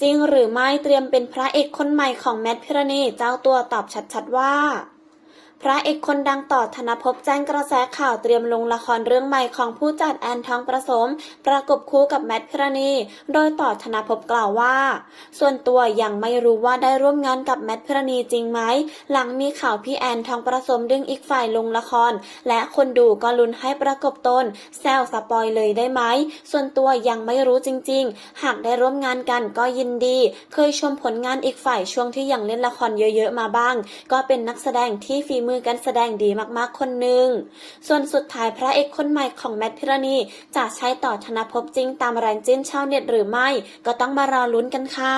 จริงหรือไม่เตรียมเป็นพระเอกคนใหม่ของแมทพิรณีเจ้าตัวตอบชัดๆว่า พระเอกคนดังต่อธนภพแจ้งกระแสข่าวเตรียมลงละครเรื่องใหม่ของผู้จัดแอนทองประสม ประกบคู่กับแมทพิรณี โดยต่อธนภพกล่าวว่า ส่วนตัวยังไม่รู้ว่าได้ร่วมงานกับแมทพิรณีจริงไหม หลังมีข่าวพี่แอนทองประสมดึงอีกฝ่ายลงละคร และคนดูก็ลุ้นให้ประกบตนแซวสปอยเลยได้ไหม ส่วนตัวยังไม่รู้จริง ๆ หากได้ร่วมงานกันก็ยินดี เคยชมผลงานอีกฝ่ายช่วงที่ยังเล่นละครเยอะๆมาบ้าง ก็เป็นนักแสดงที่ฝีมือการแสดงดีมากๆคนหนึ่ง ส่วนสุดท้ายพระเอกคนใหม่ของแมทพิรณีจะใช้ต่อธนภพจริงตามแรงจิ้นชาวเน็ตหรือไม่ ก็ต้องมารอลุ้นกันค่ะ